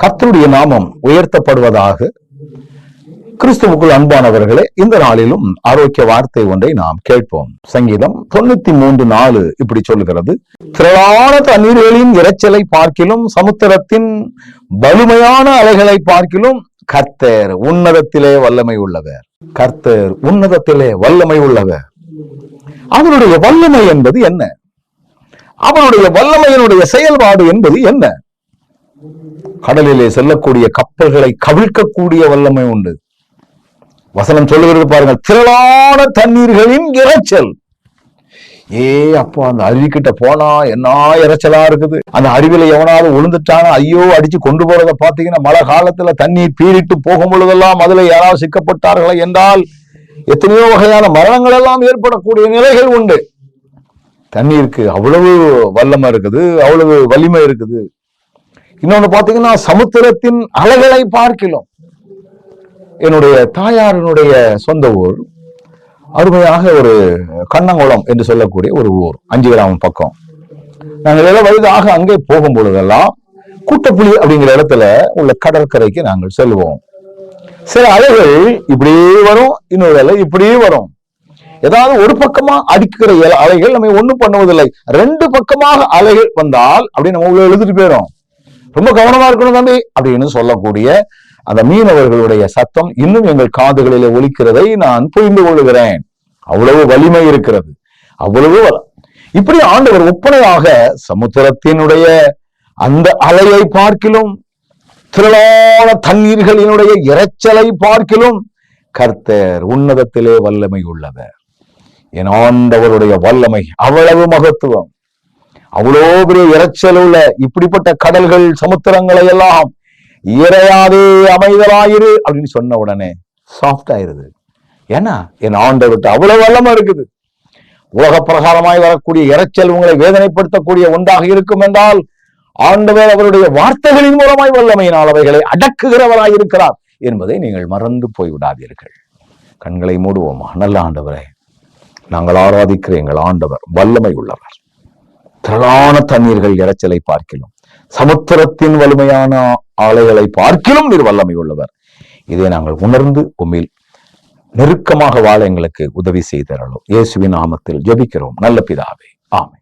கர்த்தருடைய நாமம் உயர்த்தப்படுவதாக கிறிஸ்துவுக்குள் அன்பானவர்களே இந்த நாளிலும் ஆரோக்கிய வார்த்தை ஒன்றை நாம் கேட்போம். சங்கீதம் தொண்ணூத்தி மூன்று நாலு இப்படி சொல்லுகிறது. திரளான தண்ணீர்களின் இறைச்சலை பார்க்கிலும் சமுத்திரத்தின் வலிமையான அலைகளை பார்க்கிலும் கர்த்தர் உன்னதத்திலே வல்லமை உள்ளவர். கர்த்தர் உன்னதத்திலே வல்லமை உள்ளவர். அவருடைய வல்லமை என்பது என்ன? அவருடைய வல்லமையினுடைய செயல்பாடு என்பது என்ன? கடலிலே செல்லக்கூடிய கப்பல்களை கவிழ்க்கக்கூடிய வல்லமை உண்டு. வசனம் சொல்லுகிறது பாருங்கள் திரளான தண்ணீர்களின் இரைச்சல். ஏ அப்பா அந்த அருவிக்கிட்ட போனா என்ன இறைச்சலா இருக்குது? அந்த அருவியில எவனாவது விழுந்துட்டானா? ஐயோ அடிச்சு கொண்டு போறதை பாத்தீங்கன்னா மழை காலத்துல தண்ணீர் பீறிட்டு போகும் பொழுதெல்லாம் அதுல யாராவது சிக்கப்பட்டார்களா என்றால் எத்தனையோ வகையான மரணங்கள் எல்லாம் ஏற்படக்கூடிய நிலைகள் உண்டு. தண்ணீருக்கு அவ்வளவு வல்லமை இருக்குது அவ்வளவு வலிமை இருக்குது. இன்னொன்னு பாத்தீங்கன்னா சமுத்திரத்தின் அலைகளை பார்க்கலாம். என்னுடைய தாயாரினுடைய சொந்த ஊர் அருமையாக ஒரு கண்ணங்குளம் என்று சொல்லக்கூடிய ஒரு ஊர் அஞ்சு கிராமம் பக்கம். நாங்கள் இள வயதாக அங்கே போகும் பொழுதெல்லாம் கூட்டப்புலி அப்படிங்கிற இடத்துல உள்ள கடற்கரைக்கு நாங்கள் செல்வோம். சில அலைகள் இப்படியே வரும் இன்னொரு அலை இப்படியே வரும். ஏதாவது ஒரு பக்கமா அடிக்கிற இல- அலைகள் நம்ம ஒண்ணும் பண்ணுவதில்லை. ரெண்டு பக்கமாக அலைகள் வந்தால் அப்படி நம்ம உள்ள எழுதிட்டு போயிடும் ரொம்ப கவனமா இருக்கணும் தம்பி அப்படின்னு சொல்லக்கூடிய அந்த மீனவர்களுடைய சத்தம் இன்னும் எங்கள் காதுகளிலே ஒலிக்கிறதை நான் புரிந்து கொள்கிறேன் அவ்வளவு வலிமை இருக்கிறது. அவ்வளவு வ- இப்படி ஆண்டவர் ஒப்பனையாக சமுத்திரத்தினுடைய அந்த அலையை பார்க்கிலும் திரளான தண்ணீர்களினுடைய இறைச்சலை பார்க்கிலும் கர்த்தர் உன்னதத்திலே வல்லமை உள்ளவர். என் ஆண்டவருடைய வல்லமை அவ்வளவு மகத்துவம். அவ்வளோ பெரிய இறைச்சல் உள்ள இப்படிப்பட்ட கடல்கள் சமுத்திரங்களை எல்லாம் இறையாதே அமைதலாயிரு அப்படின்னு சொன்ன உடனே சாஃப்ட் ஆயிருது. ஏன்னா என் ஆண்டவர்கிட்ட அவ்வளவு வல்லமை இருக்குது. உலக பிரகாரமாய் வரக்கூடிய இரைச்சல் உங்களை வேதனைப்படுத்தக்கூடிய ஒன்றாக இருக்கும் என்றால் ஆண்டவர் அவருடைய வார்த்தைகளின் மூலமாய் வல்லமையினால் அவைகளை அடக்குகிறவராய் இருக்கிறார் என்பதை நீங்கள் மறந்து போய் விடாதீர்கள் கண்களை மூடுவோமா? நல்ல ஆண்டவரே நாங்கள் ஆராதிக்கிற எங்கள் ஆண்டவர் வல்லமை உள்ளவர். திரளான தண்ணீர்கள் இறைச்சலை பார்க்கலாம் சமுத்திரத்தின் வலிமையான ஆலைகளை பார்க்கிலும் நீர் வல்லமை உள்ளவர். இதை நாங்கள் உணர்ந்து உமிழ் நெருக்கமாக வாழ எங்களுக்கு உதவி செய்தரலும் இயேசுவின் நாமத்தில் ஜெபிக்கிறோம். நல்ல பிதாவே. ஆமை